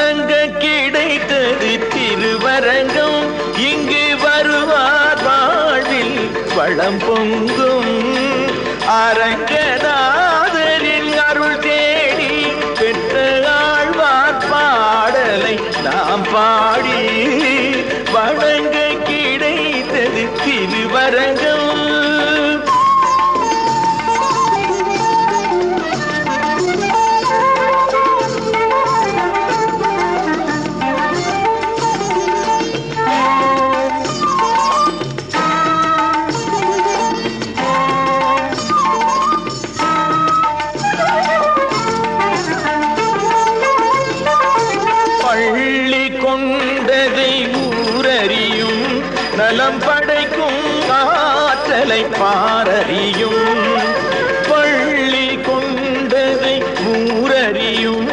வணங்க கிடைத்தது திருவரங்கம். இங்கு வருவார் வாழ்வில் வளம் பொங்கும். அரங்கநாதரின் அருள் தேடி பெற்ற ஆழ்வார் பாடலை நாம் பாடி வணங்க கிடைத்தது திருவரங்கம். கொண்டதை ஊரறியும் நலம் படைக்கும் ஆற்றலை பாரறியும். பள்ளி கொண்டதை ஊரறியும்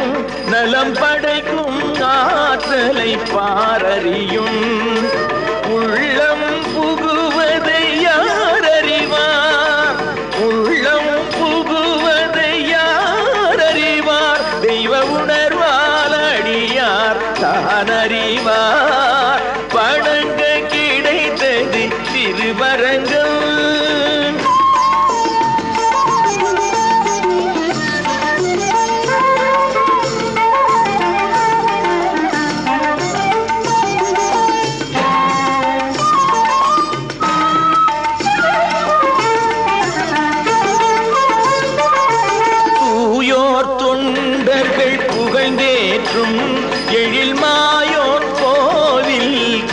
நலம் படைக்கும் ஆற்றலை பாரறியும். அடியார் தான்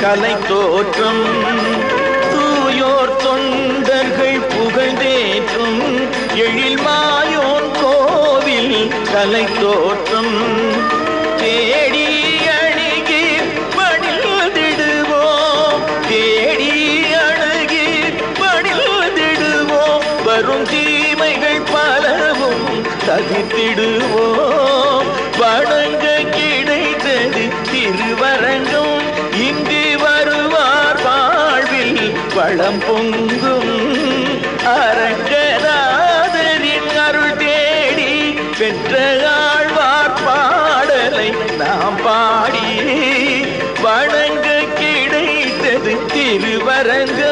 கலை தோற்றம் தூயோர் தொண்டர்கள் புகழ்ந்தேற்றும் எழில் மாயோன் கோவில் கலை தோற்றம். தேடி அணுகி பணிந்திடுவோம் தேடி அணுகி பணிந்திடுவோம் வரும் தீமைகள் பலவும் தகித்திடுவோம். வளம் பொங்கும் அரங்கநாதரின் அருள் தேடி பெற்ற ஆழ்வார் பாடலை நாம் பாடி வணங்க கிடைத்தது திருவரங்க